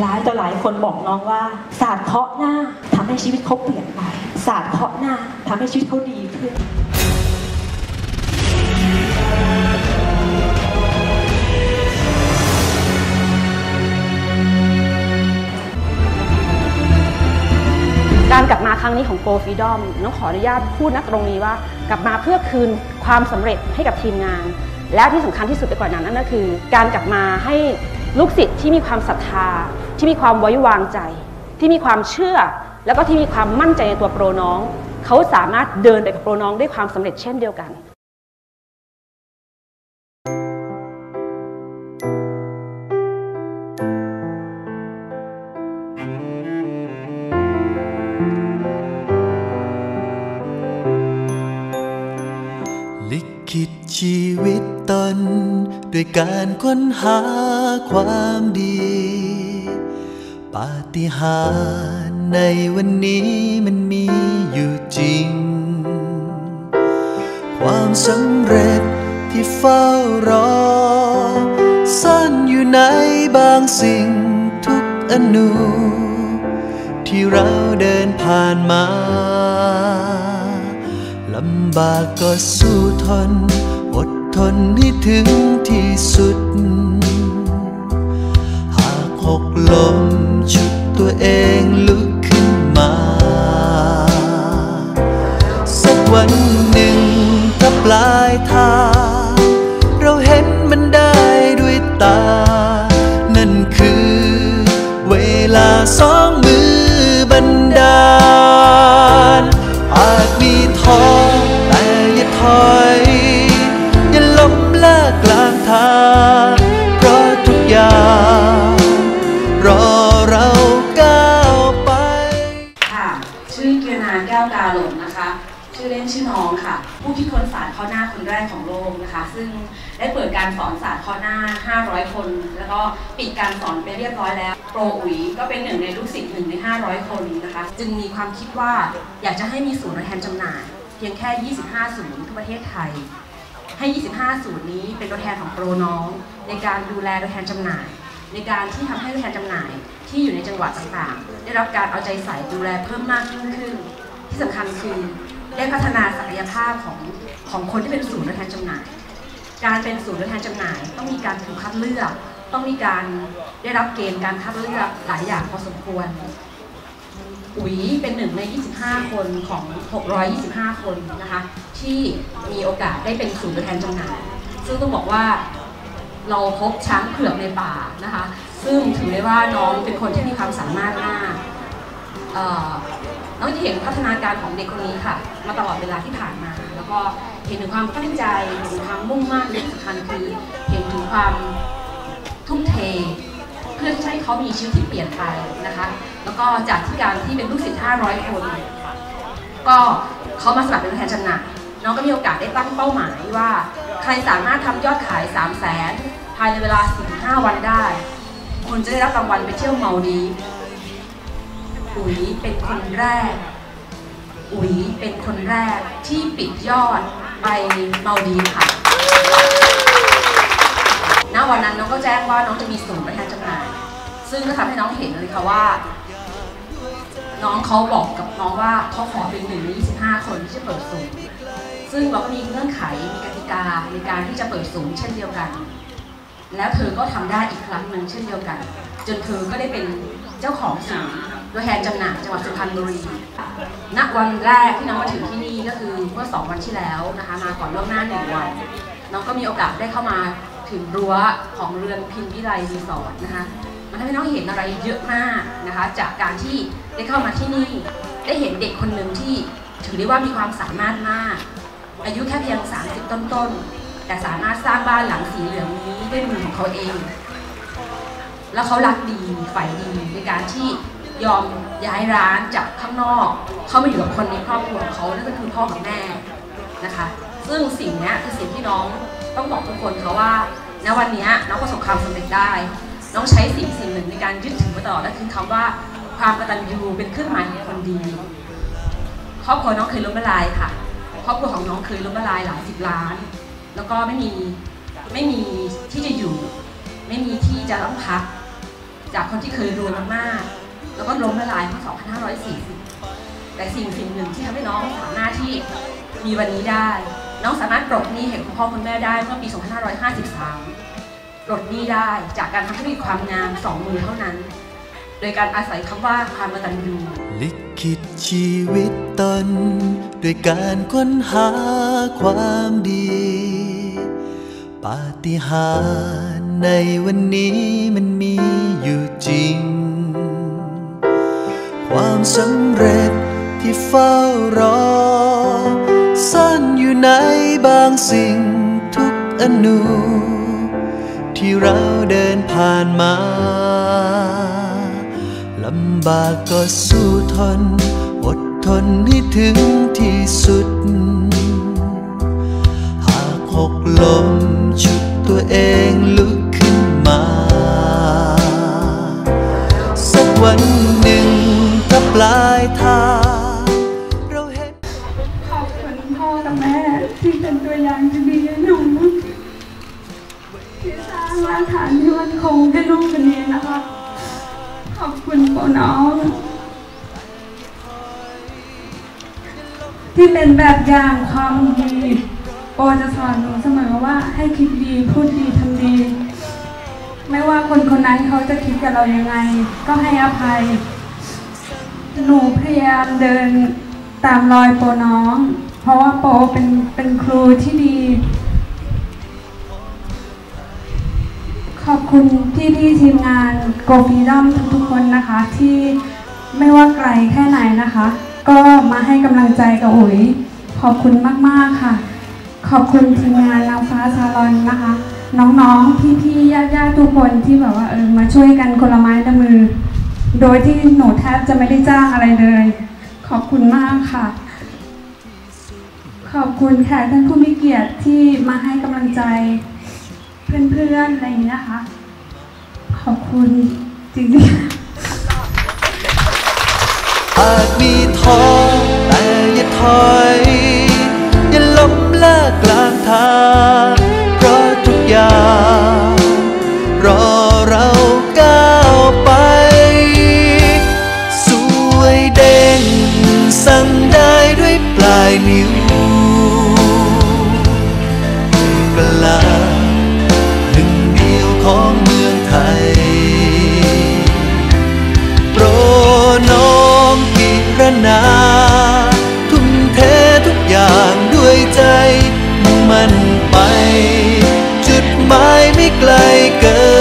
หลายต่อหลายคนบอกน้องว่า ศาสตร์เคาะหน้าทำให้ชีวิตเขาเปลี่ยนไปศาสตร์เคาะหน้าทำให้ชีวิตเขาดีขึ้นการกลับมาครั้งนี้ของ Go Freedom น้องขออนุญาตพูดณตรงนี้ว่า กลับมาเพื่อคืนความสำเร็จให้กับทีมงาน และที่สำคัญที่สุดไปกว่านั้นนั่นก็คือ การกลับมาให้ลูกศิษย์ที่มีความศรัทธา ที่มีความไว้วางใจ ที่มีความเชื่อ แล้วก็ที่มีความมั่นใจในตัวโปรน้อง เขาสามารถเดินไปกับโปรน้องได้ความสำเร็จเช่นเดียวกันลิขิตชีวิตตน ด้วยการค้นหาความดี ปาฏิหาริย์ในวันนี้มันมีอยู่จริง ความสำเร็จที่เฝ้ารอ ซ่อนอยู่ในบางสิ่งทุกอนูที่เราเดินผ่านมาลำบากก็สู้ทน อดทนให้ถึงที่สุด สองมือบันดาล อาจมีท้อแต่อย่าถอย อย่าล้มเลิกกลางทาง เพราะทุกอย่างรอเราก้าวไป ค่ะชื่อเกียรนานแก้วกาหลงนะคะ ชื่อเล่นชื่อน้องค่ะ ผู้คิดค้นศาสตร์ข้อหน้าคนแรกของโลกนะคะ ซึ่งได้เปิดการสอนศาสตร์ข้อหน้า 500 คน แล้วก็ปิดการสอนไปเรียบร้อยแล้ว รอุ๋ยก็เป็นหนึ่งในลูกศิษย์หนึ่งใน 500 คนนะคะ จึงมีความคิดว่าอยากจะให้มีศูนย์ตัวแทนจำหน่าย เพียงแค่ 25 ศูนย์ทั่วประเทศไทย ให้ 25 ศูนย์นี้เป็นตัวแทนของโปรน้อง ในการดูแลตัวแทนจำหน่าย ในการที่ทำให้ตัวแทนจำหน่าย ที่อยู่ในจังหวัดต่างๆ ได้รับการเอาใจใส่ดูแลเพิ่มมากยิ่งขึ้น ที่สำคัญคือได้พัฒนาศักยภาพของของคนที่เป็นศูนย์ตัวแทนจำหน่าย การเป็นศูนย์ตัวแทนจำหน่าย ต้องมีการถูกคัดเลือก ต้องมีการ ได้รับเกณฑ์การคัดเลือกหลายอย่างพอสมควรอุ๋ยเป็นหนึ่งใน 25 คนของ 625 คนนะคะ ที่มีโอกาสได้เป็นศูนย์ตัวแทนจำหน่าย ซึ่งต้องบอกว่าเราพบช้างเผือกในป่านะคะ ซึ่งถือได้ว่าน้องเป็นคนที่มีความสามารถมากน้องจะเห็นพัฒนาการของเด็กคนนี้ค่ะ มาตลอดเวลาที่ผ่านมา แล้วก็เห็นถึงความตั้งใจเห็นถึงความมุ่งมั่นและที่สำคัญคือเห็นถึงความทุ่มเท พื่อที่จะให้เขามีชีวิตที่เปลี่ยนไปนะคะ แล้วก็จากที่การที่เป็นลูกศิษย์500 คน ก็เขามาสมัครเป็นตัวแทนจำหน่ายน้องก็มีโอกาสได้ตั้งเป้าหมายว่า ใครสามารถทำยอดขาย 3 0 0แสนภายในเวลา 45 วันได้ คุณจะได้รับรางวัลไปเที่ยวเมาดีอุ๋ยเป็นคนแรก อุ๋ยเป็นคนแรกที่ปิดยอดไปเมาดีค่ะ ณ วันนั้นน้องก็แจ้งว่าน้องจะมีศูนย์ตัว ซึ่งก็ทำให้น้องเห็นเลยค่ะว่า น้องเขาบอกกับน้องว่าเขาขอเป็นหนึ่งใน25 คนที่จะเปิดศูนย์ซึ่งเราก็มีเงื่อนไขมีกติกาในการที่จะเปิดศูนย์เช่นเดียวกัน แล้วเธอก็ทำได้อีกครั้งหนึ่งเช่นเดียวกัน จนเธอก็ได้เป็นเจ้าของศูนย์ตัวแทนจำหน่ายจังหวัดสุพรรณบุรีณวันแรกที่น้องมาถึงที่นี่ก็คือเมื่อ2วันที่แล้วนะคะมาก่อนล่วงหน้าหนึ่งวันน้องก็มีโอกาสได้เข้ามาถึงรั้วของเรือนพิมพ์วิไลรีสอร์ทนะคะ มันทำให้น้องเห็นอะไรเยอะมากนะคะ จากการที่ได้เข้ามาที่นี่ ได้เห็นเด็กคนหนึ่งที่ถือได้ว่ามีความสามารถมาก อายุแค่เพียง 30 ต้นๆ แต่สามารถสร้างบ้านหลังสีเหลืองนี้ด้วยมือของเขาเอง แล้วเขารักดีฝ่ายดีในการที่ยอมย้ายร้านจากข้างนอก เข้ามาอยู่กับคนในครอบครัวของเขานั่นก็คือพ่อกับแม่นะคะ ซึ่งสิ่งนี้คือสิ่งที่น้องต้องบอกทุกคนเขาว่าณวันนี้น้องประสบความสำเร็จได้ น้องใช้สิ่งสิ่งหนึ่งในการยึดถือมาตลอดนั่นคือคำว่าความกตัญญูเป็นเครื่องหมายของคนดีครอบครัวน้องเคยล้มละลายค่ะครอบครัวของน้องเคยล้มละลายหลายสิบล้าน แล้วก็ไม่มีไม่มีที่จะอยู่ ไม่มีที่จะต้องพัก จากคนที่เคยรวยมากๆแล้วก็ล้มละลายเมื่อ2540 แต่สิ่งสิ่งหนึ่งที่ทำให้น้องสามารถที่มีวันนี้ได้ น้องสามารถปลดหนี้ให้คุณพ่อคุณแม่ได้เมื่อปี 2553 ปลดหนี้ได้จากการทำธุรกิจความงามสองมือเท่านั้น โดยการอาศัยคำว่าความกตัญญูลิขิตชีวิตตนด้วยการค้นหาความดีปาฏิหาริย์ในวันนี้มันมีอยู่จริง ความสำเร็จที่เฝ้ารอ ซ่อนอยู่ในบางสิ่งทุกอนู ที่เราเดินผ่านมา ลำบากก็สู้ทน อดทนให้ถึงที่สุด หากหกล้มชุดตัวเองลุกขึ้นมา สักวันหนึ่งถ้าปลายทางากฐานที่มันคงให้ลูกคนนี้นะคะ ขอบคุณโปน้อง ที่เป็นแบบอย่างความดีโปจะสอนหนูเสมอว่าให้คิดดีพูดดีทำดี ไม่ว่าคนคนนั้นเขาจะคิดกับเรายังไง ก็ให้อภัย หนูพยายามเดินตามรอยโปน้อง เพราะว่าโปเป็นเป็นครูที่ดี ขอบคุณพี่พี่ๆทีมงานโกฟีดอมทุกๆคนนะคะ ที่ไม่ว่าไกลแค่ไหนนะคะ ก็มาให้กำลังใจกับอุ๋ย ขอบคุณมากๆค่ะ ขอบคุณทีมงานนางฟ้าซาลอนนะคะ น้องๆ พี่ๆญาติๆทุกคนที่แบบว่าเออมาช่วยกันคนละไม้ละมือ โดยที่หนูแทบจะไม่ได้จ้างอะไรเลย ขอบคุณมากค่ะขอบคุณแขกท่านผู้มีเกียรติที่มาให้กำลังใจ เพื่อนๆอะไรอย่างนี้นะคะขอบคุณจริงๆอาจมีท้อแต่อย่าถอย อย่าล้มเลิกกลางทาง เพราะทุกอย่าง รอเราก้าวไป สวยเด้งสั่งได้ด้วยปลายนิ้วกลา ณาทุ่มเททุกอย่างด้วยใจมุ่งมั่นไป จุดหมายไม่ไกลเกิน